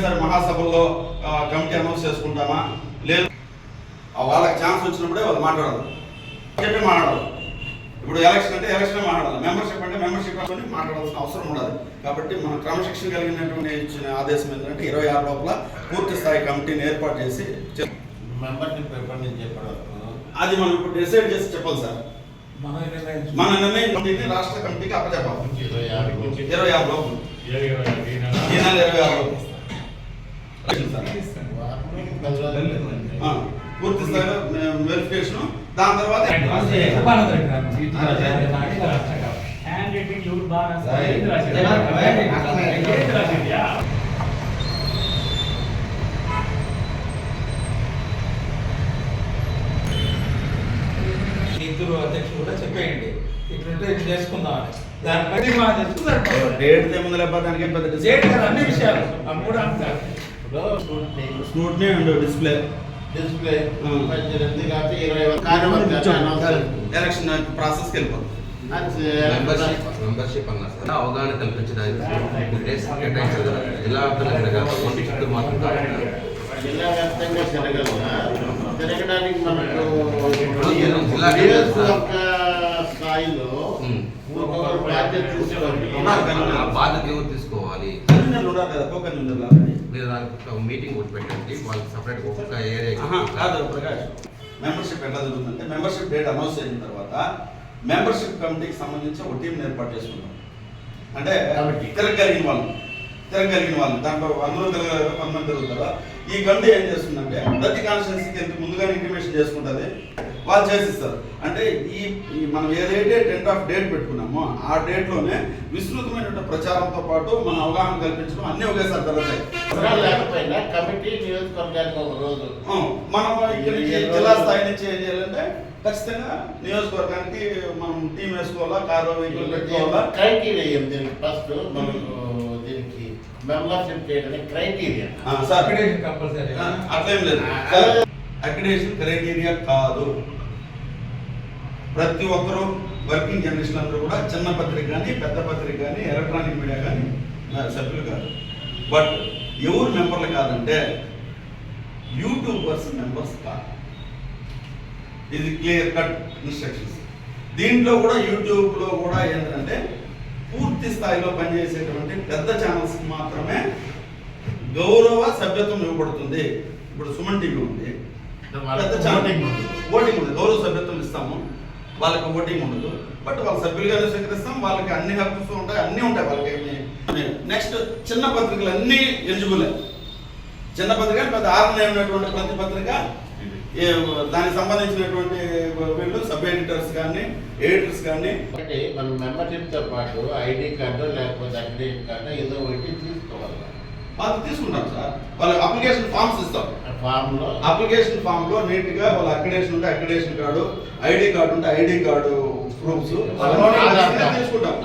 ఒకేసారి మహాసభల్లో committee announce చేసుకుంటామా? లేదు. వాళ్ళకి ఛాన్స్ వచ్చినప్పుడే వాళ్ళు మాట్లాడాలి. చెప్పి మాట్లాడాలి. ఇప్పుడు ఎలక్షన్ అంటే ఎలక్షన్ మాట్లాడాలి. మెంబర్షిప్ అంటే మెంబర్షిప్ అని మాట్లాడాల్సిన అవసరం ఉండదు. కాబట్టి మన క్రమశిక్షణ కలిగినటువంటి ఇచ్చిన ఆదేశం ఏంటంటే ఇరవై ఆరు లోపల పూర్తి స్థాయి కమిటీని ఏర్పాటు చేసి చే- మెంబర్షిప్ ఎప్పటి నుంచి చెప్పడం అది మనం ఇప్పుడు డిసైడ్ చేసి చెప్పాలి సార్. మన నిర్ణయం కమిటీని రాష్ట్ర కమిటీకి అప్పచెప్పాలి. ఇరవై ఆరు లోపల ఇరవై ఆరు లోపల పూర్తి స్థాయిలో వెరిఫికేషన్ దాని తర్వాత హ్యాండ్ రైటింగ్ ఎవరు బాగా రాసేది? ఇద్దరు అధ్యక్షులు కూడా చెప్పేయండి. ఇట్లుంటే ఇట్లా చేసుకుందాం అని దానిపై మా సరిపోతుంది. డేట్ ఏముంది లేకపోతే దానికి పెద్ద కదా అన్ని విషయాలు. ఆ మూడు అంశాలు scrutiny and display. Display election ప్రాసెస్కి వెళ్ళిపోతుంది మెంబర్షిప్ అన్నా సార్. అవగాహన కల్పించడానికి జిల్లా వ్యాప్తంగా ఓన్లీ చిత్తూరు మాత్రం కాకుండా. జిల్లా వ్యాప్తంగా మనకు స్థాయిలో తీసుకోవాలి బాధ్యత ఎవరు తీసుకోవాలి? కన్వీనర్లు ఉన్నారు కదా మీరు దానికి ఒక మీటింగ్ ఒకటి పెట్టండి. వాళ్ళకి సపరేట్ ఒక్కొక్క ఏరియా కాదు ప్రకాష్. మెంబర్షిప్ ఎట్లా జరుగుతుందంటే మెంబర్షిప్ డేట్ అనౌన్స్ అయిన తర్వాత మెంబర్షిప్ కమిటీకి సంబంధించి ఒక టీం ఏర్పాటు చేసుకుంటాం. అంటే. తిరగలిగిన వాళ్ళు. తిరగలిగిన వాళ్ళు. దాంట్లో అందరూ తిరగలేరు కొంతమంది తిరుగుతారు. ఈ కమిటీ ఏం చేస్తుందంటే ప్రతి కాన్స్టిట్యున్సీకి ముందుగానే ఇంటిమేషన్ చేసుకుంటుంది. వాళ్ళు చేసిస్తారు. అంటే ఈ మనం ఏదైతే టెంట్ ఆఫ్ డేట్ పెట్టుకున్నామో ఆ డేట్లోనే విస్తృతమైనటువంటి ప్రచారంతో పాటు మన అవగాహన కల్పించడం అన్నీ ఒకేసారి జరుగుతాయి. లేకపోయినా కమిటీ నియోజకవర్గానికి ఒక రోజు. మనం ఇక్కడ జిల్లా స్థాయి నుంచి ఏం చేయాలంటే ఖచ్చితంగా నియోజకవర్గానికి మనం టీం వేసుకోవాలా కారు వెహికల్ పెట్టుకోవాలా? క్రైటీరియా ఏం దీనికి? ఫస్ట్ దీనికి మెంబర్షిప్ చేయడానికి క్రైటీరియా. అట్లేం లేదు. అక్రిడేషన్ క్రైటీరియా కాదు. ప్రతి ఒక్కరూ వర్కింగ్ జర్నలిస్టులు అందరూ కూడా చిన్న పత్రిక కానీ పెద్ద పత్రిక కానీ ఎలక్ట్రానిక్ మీడియా కానీ సభ్యులు కాదు. బట్ ఎవరు మెంబర్లు కాదంటే యూట్యూబర్స్ మెంబర్స్ కాదు. ఇది క్లియర్ కట్ ఇన్స్ట్రక్షన్స్ దీంట్లో కూడా యూట్యూబ్లో కూడా ఏంటంటే పూర్తి స్థాయిలో పనిచేసేటువంటి పెద్ద ఛానల్స్కి మాత్రమే గౌరవ సభ్యత్వం ఇవ్వబడుతుంది. ఇప్పుడు సుమన్ టీవీ ఉంది. ఓటింగ్. ఓటింగ్ ఉంది గౌరవ సభ్యత్వం ఇస్తాము. వాళ్ళకి ఓటింగ్ ఉండదు. బట్ వాళ్ళ సభ్యులుగానే స్వీకరిస్తాం. వాళ్ళకి అన్ని హక్కులు ఉంటాయి. అన్నీ ఉంటాయి వాళ్ళకి. నెక్స్ట్ చిన్న పత్రికలు అన్నీ ఎలిజిబుల్ చిన్న పత్రిక పెద్ద ఆర్గనై ఉన్నటువంటి ప్రతి పత్రిక ఏ, దానికి సంబంధించినటువంటి వీళ్ళు సబ్ ఎడిటర్స్ కానీ ఎడిటర్స్ కానీ ఒకటి మన మెంబర్షిప్తో పాటు ఐడి కార్డు లేకపోతే అక్రిడేట్ కార్డు ఏదో ఒకటి తీసుకోవాలి. వాళ్ళు తీసుకుంటాం సార్. వాళ్ళ అప్లికేషన్ ఫామ్స్ ఇస్తాం. ఫామ్లో అప్లికేషన్ ఫామ్లో నీట్గా వాళ్ళ అక్రిడేషన్ ఉంటే అక్రిడేషన్ కార్డు ఐడి కార్డు ఉంటే ఐడి కార్డు ప్రూఫ్స్. తీసుకుంటాం